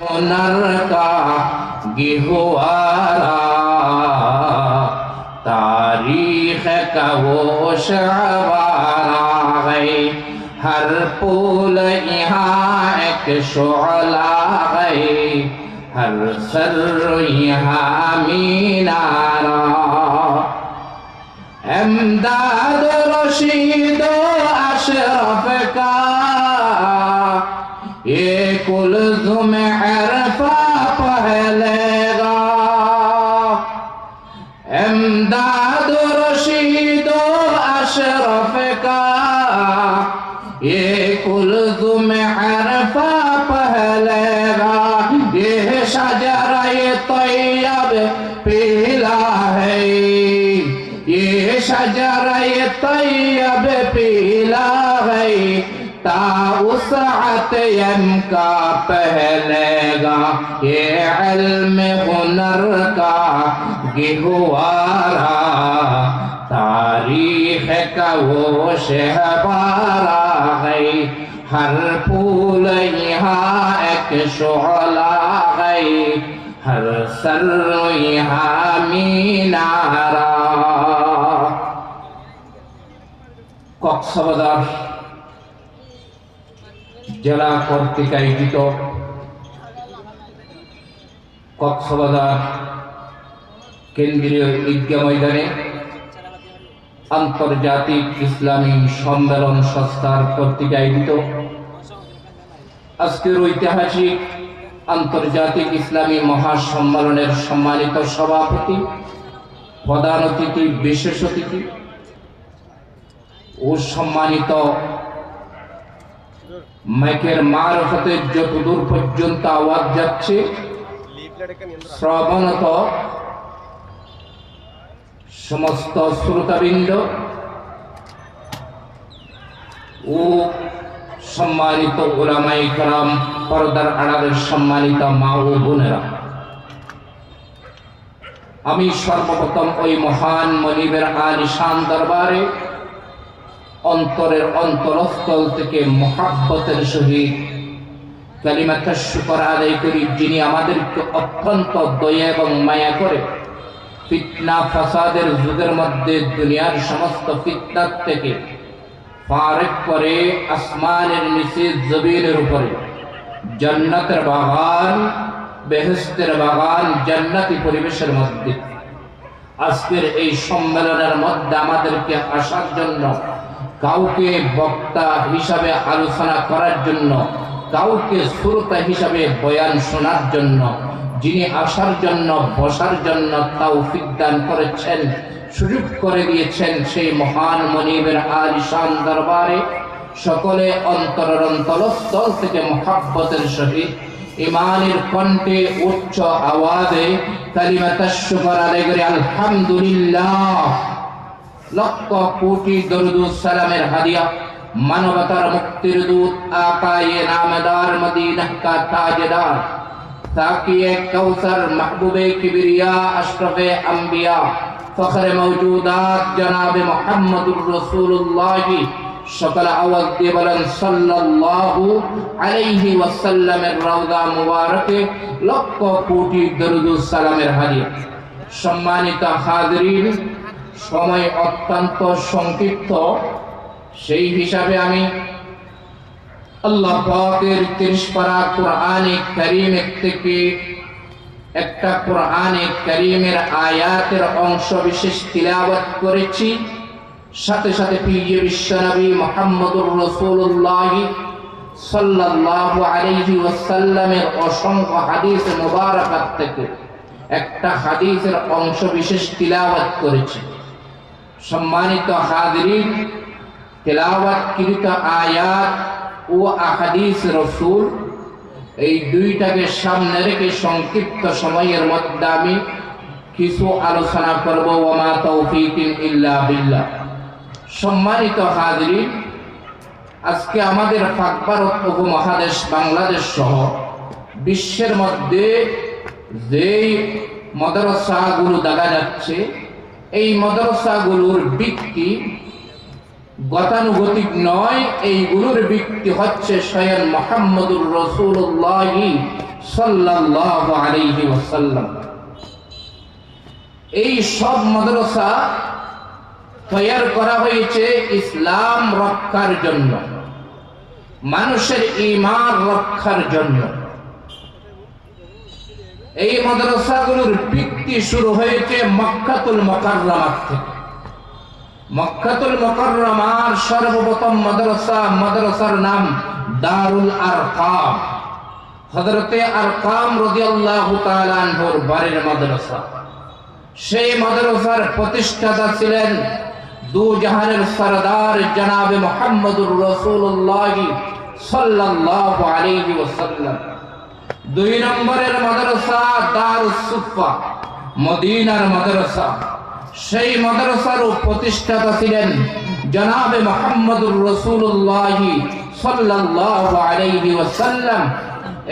সোনার কা গেহুয়ারা তারিখ কা ও শাবারা গে হর পুল ইহা এক শোলা গে হর সর ইহা মিনারা। এমদাদ রশিদ আশরফ কা یہ شجرہ طیب پیلا ہے، تا وسعت یم کا پہلے گا۔ یہ علم ہنر کا گہوارا تاریخ کا وہ شہبارا ہے۔ ہر پھول یہاں ایک شعلہ ہے۔ ہر سر یہاں مینارا কক্সবাজার জেলা কর্তৃক আয়োজিত কক্সবাজার কেন্দ্রীয় ঈদগা ময়দানে আন্তর্জাতিক ইসলামী সম্মেলন সংস্থার কর্তৃক আয়োজিত। আজকের ঐতিহাসিক আন্তর্জাতিক ইসলামী মহাসম্মেলনের সম্মানিত সভাপতি, প্রধান অতিথি, বিশেষ অতিথি ও সম্মানিত মাইকের মার হতে যতদূর পর্যন্ত আওয়াজ যাচ্ছে, শ্রবণত সমস্ত শ্রোতাবৃন্দ ও সম্মানিত ওলামাই কালাম পর্দার আড়ালের সম্মানিত মা ও বোনেরা। আমি সর্বপ্রথম ওই মহান মনিবের আলিশান দরবারে অন্তরের অন্তরস্থল থেকে মহাব্বতের সহিত কালিমাতা শুকর আদায় করি, যিনি আমাদেরকে অত্যন্ত দয়া এবং মায়া করে ফিতনা ফাসাদের যুগের মধ্যে দুনিয়ার সমস্ত ফিতনার থেকে ফারেক করে আসমানের নিচে জমিনের উপরে, জান্নাতের বাগান বেহেস্তের বাগান, জান্নাতি পরিবেশের মধ্যে। আজকের এই সম্মেলনের মধ্যে আমাদেরকে আসার জন্য কাউকে বক্তা হিসাবে আলোচনা করার জন্য, কাউকে শ্রোতা হিসাবে বয়ান শোনার জন্য, যিনি আসার জন্য, বসার জন্য তাও দান করেছেন, সুযোগ করে দিয়েছেন সেই মহান মনিবের আলিশান দরবারে, সকলে অন্তরের অন্তরস্থল থেকে মহাব্বতের সহিত ইমানের কণ্ঠে উচ্চ আওয়াজে কালিমাতা শুকর আদায় আলহামদুলিল্লাহ। লক্ষ কোটি সালামের হাদিয়া। মানবতার মুক্তির দূত আকায়ে নামদার মদিনা কা তাজদার। তাকিয়ে কৌসর মাহবুবে কিবরিয়া, আশরফে আম্বিয়া। ফখরে মৌজুদাত জনাবে মোহাম্মদুর রসুল্লাহ সকল আওয়াজ দিয়ে বলেন, সাল্লাল্লাহু আলাইহি ওয়াসাল্লামের রওজা মুবারকে লক্ষ কোটি দরুদ সালামের হাদিয়া। সম্মানিত হাজরিন সময় অত্যন্ত সংক্ষিপ্ত। সেই হিসাবে আমি আল্লাহ পাকের কোরআনে করিমের থেকে একটা কোরআনে করিমের আয়াতের অংশ বিশেষ তিলাবত করেছি। সাথে সাথে প্রিয় বিশ্বনবী মোহাম্মদুর রসুল্লাহ সাল্লাল্লাহু অসংখ্য হাদিস মুবারাকাত থেকে একটা হাদিসের অংশ বিশেষ তিলাওয়াত করেছি। সম্মানিত হাজরিন তেলাওয়াতকৃত আয়াত ও আহাদিস রসুল, এই দুইটাকে সামনে রেখে সংক্ষিপ্ত সময়ের মধ্যে আমি কিছু আলোচনা করব। ওমা তৌফিক ইল্লা বিল্লাহ। সম্মানিত হাজরিন, আজকে আমাদের ফাকভারত উপমহাদেশ বাংলাদেশ সহ বিশ্বের মধ্যে যেই মদরসাগুলো দেখা যাচ্ছে এই মদরসাগুলোর ভিত্তি গতানুগতিক নয়, এইগুলোর ভিত্তি হচ্ছে স্বয়ং মোহাম্মদুর রসুল্লাহ সাল্লাল্লাহু আলাইহি ওয়াসাল্লাম। এই সব মাদ্রাসা তৈয়ার করা হয়েছে ইসলাম রক্ষার জন্য, মানুষের ইমান রক্ষার জন্য। এই মাদ্রাসাগুলোর ভিত্তি শুরু হয়েছে মক্কাতুল মকাররামাত থেকে। মক্কাতুল মকাররামার সর্বপ্রথম মাদ্রাসা, মাদ্রাসার নাম দারুল আরকাম। হযরতে আরকাম রাদিয়াল্লাহু তাআলা আনহুর বাড়ির মাদ্রাসা। সেই মাদ্রাসার প্রতিষ্ঠাতা ছিলেন দু জাহানের সরদার জনাবে মোহাম্মদুর রসুল্লাহ সাল্লাল্লাহু আলাইহি ওয়াসাল্লাম। দুই নম্বরের মাদ্রাসা দারুস সুফা মদিনার মাদ্রাসা। সেই মাদ্রাসার প্রতিষ্ঠাতা ছিলেন জনাবে মোহাম্মদুর রসুল্লাহ সাল্লাল্লাহু আলাইহি ওয়াসাল্লাম।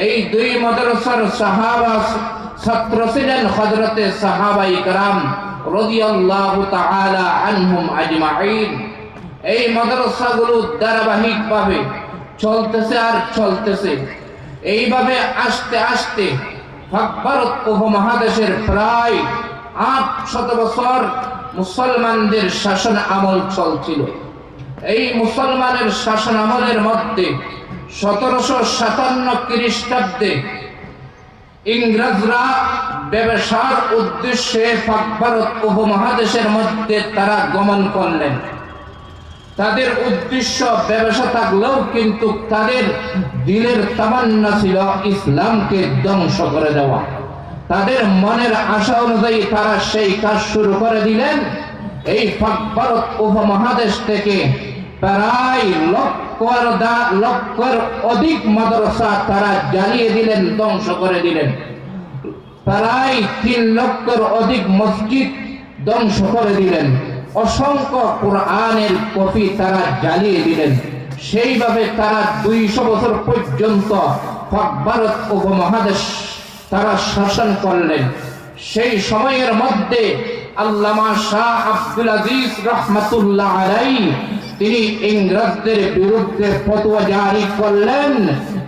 এই দুই মাদ্রাসার সাহাবা ছাত্র ছিলেন হযরতে সাহাবা ইকরাম রাদিয়াল্লাহু তাআলা আনহুম আজমাইন। এই মাদ্রাসাগুলো ধারাবাহিকভাবে চলতেছে আর চলতেছে। এইভাবে আস্তে আস্তে ভারত উপমহাদেশের প্রায় আট শত বছর মুসলমানদের শাসন আমল চলছিল। এই মুসলমানের শাসন আমলের মধ্যে সতেরোশো সাতান্ন খ্রিস্টাব্দে ইংরেজরা ব্যবসার উদ্দেশ্যে ভারত উপমহাদেশের মধ্যে তারা গমন করলেন। তাদের উদ্দেশ্য ব্যবসা থাকলেও কিন্তু তাদের দিলের তামান্না ছিল ইসলামকে ধ্বংস করে দেওয়া। তাদের মনের আশা অনুযায়ী তারা সেই কাজ শুরু করে দিলেন। এই ভারত উপমহাদেশ থেকে প্রায় লক্ষর দা, লক্ষের অধিক মাদ্রাসা তারা জ্বালিয়ে দিলেন, ধ্বংস করে দিলেন। প্রায় তিন লক্ষের অধিক মসজিদ ধ্বংস করে দিলেন। অসংখ্য কোরআনের কপি তারা জ্বালিয়ে দিলেন সেইভাবে তারা দুইশো বছর পর্যন্ত পাক ভারত উপমহাদেশ তারা শাসন করলেন সেই সময়ের মধ্যে আল্লামা শাহ আব্দুল আজিজ রহমতুল্লাহ আলাই তিনি ইংরেজদের বিরুদ্ধে ফতোয়া জারি করলেন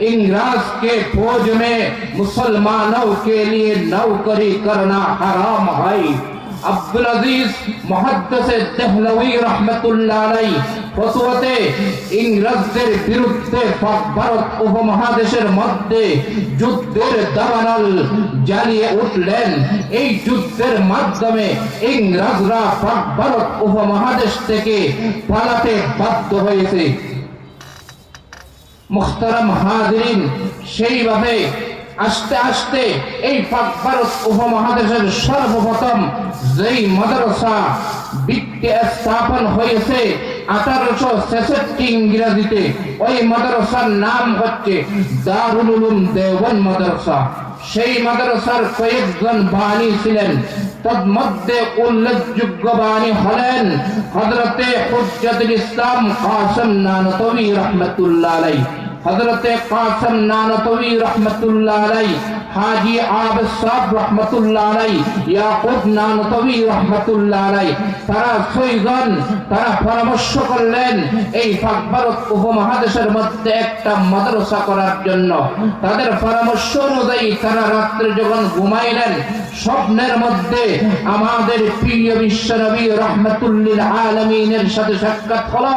इंग्रज के फौज में मुसलमानों के लिए नौकरी करना हराम है আব্দুল আজিজ মহাদ্দেস দেহলভি রহমতুল্লাহ আলাই ফতোয়াতে, ইংরেজদের বিরুদ্ধে ভারত উপমহাদেশের মধ্যে যুদ্ধের দাবানল জ্বালিয়ে উঠলেন। এই যুদ্ধের মাধ্যমে ইংরেজরা পাক ভারত উপমহাদেশ থেকে পালাতে বাধ্য হয়েছে। মুখতারাম হাজরিন, সেইভাবে আস্তে আস্তে এই পাক ভারত উপমহাদেশের সর্বপ্রথম যেই মাদ্রাসা ভিত্তি স্থাপন হয়েছে, আঠারোশো ছেষট্টি ইংরেজিতে, ওই মাদ্রাসার নাম হচ্ছে দারুল উলুম দেওবন মাদ্রাসা। সেই মাদ্রাসার কয়েকজন বাণী ছিলেন। তন্মধ্যে উল্লেখযোগ্য বাণী হলেন হজরতে হুজ্জাতুল ইসলাম কাসম নানতবী রহমতুল্লাহ আলাই হজরতে কাসম নানতবী রহমতুল্লাহ আলাই হাজি আব সাব রহমতুল্লাহ আলাই ইয়াকুব নানতবী রহমতুল্লাহ আলাই তারা ছয়জন, তারা পরামর্শ করলেন, এই ভারত উপমহাদেশের মধ্যে একটা মাদ্রাসা করার জন্য। তাদের পরামর্শ অনুযায়ী তারা রাত্রে যখন ঘুমাইলেন, স্বপ্নের মধ্যে আমাদের প্রিয় বিশ্বনবী রহমতুল্লিল আলমিনের সাথে সাক্ষাৎ হলো।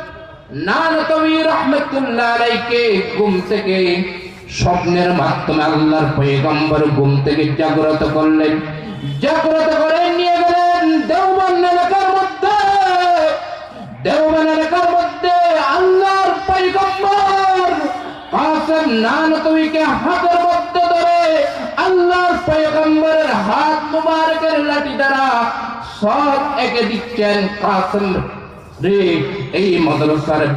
ঘুম থেকে স্বপ্নের মাধ্যমে আল্লাহর পয়গম্বর ঘুম থেকে জাগ্রত করলেন। জাগ্রত করে নিয়ে গেলেন দেওবন এলাকার মধ্যে। দেওবন এলাকার মধ্যে আল্লাহর পয়গম্বর কাসেম নানতবিকে হাতের মধ্যে ধরে আল্লাহর পয়গম্বরের হাত মুবারকের লাঠি দ্বারা সব একে দিচ্ছেন কাসেম। এই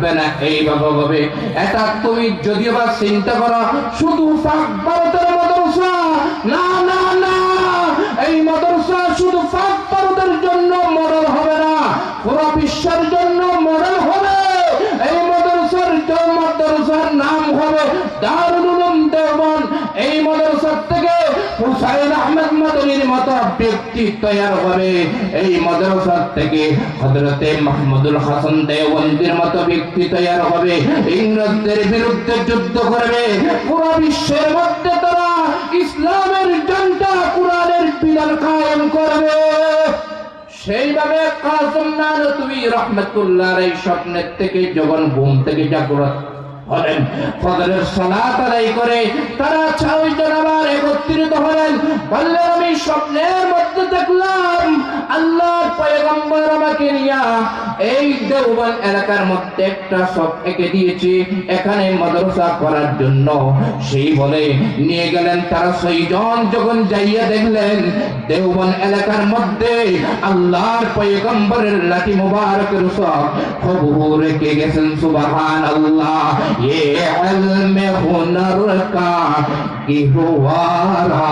বেনা এইভাবে হবে এটা তুমি যদিও বা চিন্তা করো, শুধু ভারতের মাদ্রাসা। না না না, এই মাদ্রাসা শুধু ভারতের জন্য মরল হবে না। পুরো বিশ্বের জন্য হুসাইন আহমেদ মাদনীর মতো ব্যক্তি তৈরি হবে। এই মাদ্রাসার থেকে হযরতে মাহমুদুল হাসান দেওবন্দির মতো ব্যক্তি তৈরি হবে। ইংরেজদের বিরুদ্ধে যুদ্ধ করবে। পুরো বিশ্বের মধ্যে তারা ইসলামের জনতা কোরআনের বিধান কায়েম করবে। সেইভাবে কাসম নানতুবি রহমতুল্লাহর এই স্বপ্নের থেকে, যখন ঘুম থেকে জাগ্রত হলেন ফজরের সালাত আদায় করে তারা ছয়জন জনাবার একত্রিত হলেন। বললেন, আমি স্বপ্নের মধ্যে দেখলাম। আল্লাহর পয়গম্বর আমাকে নিয়া এই দেওবান এলাকার মধ্যে একটা সব এঁকে দিয়েছে এখানে মাদ্রাসা করার জন্য। সেই বলে নিয়ে গেলেন তারা সেইজন যখন যাইয়া দেখলেন দেওবান এলাকার মধ্যে আল্লাহর পয়গম্বরের লাঠি মুবারকের সব খবর রেখে গেছেন সুবাহান আল্লাহ এ আলমে হুনার কা কি হুয়ারা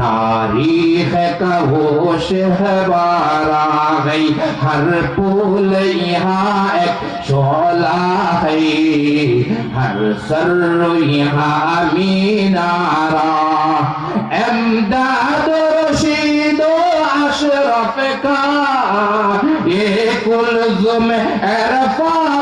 تاریخ کا وہ شہبار آ گئی ہر پول یہاں ایک شعلہ ہے ہر سر یہاں مینارا امداد رشید و اشرف کا یہ کل عرفان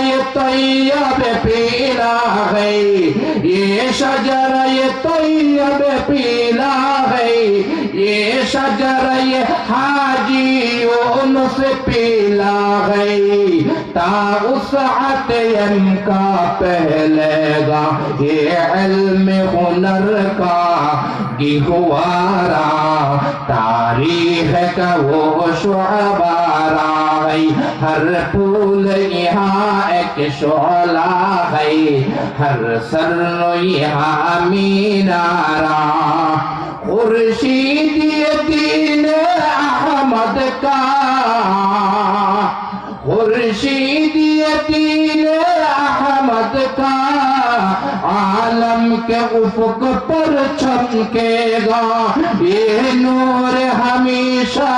الطيب فينا غي يا شجرة الطيب فينا غي يا شجرة حاجي يونس فينا غي تاؤس عطيم کا پہلے گا یہ علم ہنر کا کی ہوا تاریخ کا وہ شعبارا ہے ہر پھول یہاں ایک شعلہ ہے ہر سر یہاں مینارا خورشید یتین احمد کا के उफक पर चमकेगा ये नूर हमेशा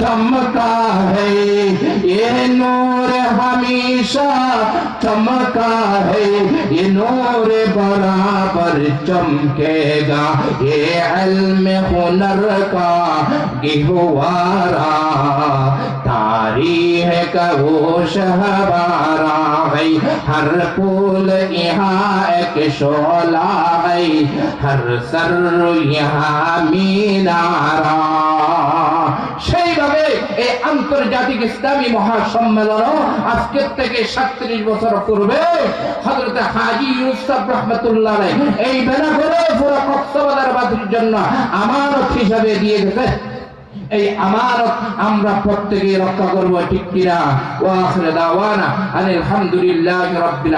चमका है ये नूर हमेशा चमका है। ये नूर बराबर चमकेगा। ये अल्म हुनर का गिहवारा। तारीह कहो शहबारा है। हर फूल यहाँ एक शोला है। हर सर यहाँ मीनारा। আন্তর্জাতিক ইসলামী মহাসম্মেলন আজকের থেকে সাতত্রিশ বছর পূর্বে হজরত হাজি ইউসুফ রহমতুল্লাহ এই বেলা করে পুরো কক্সবাজারবাদীর জন্য আমানত হিসাবে দিয়ে গেছে এই আমানত আমরা প্রত্যেকে রক্ষা করব, ঠিক কিনা? ওয়া আখির দাওয়ানা আলহামদুলিল্লাহি রাব্বিল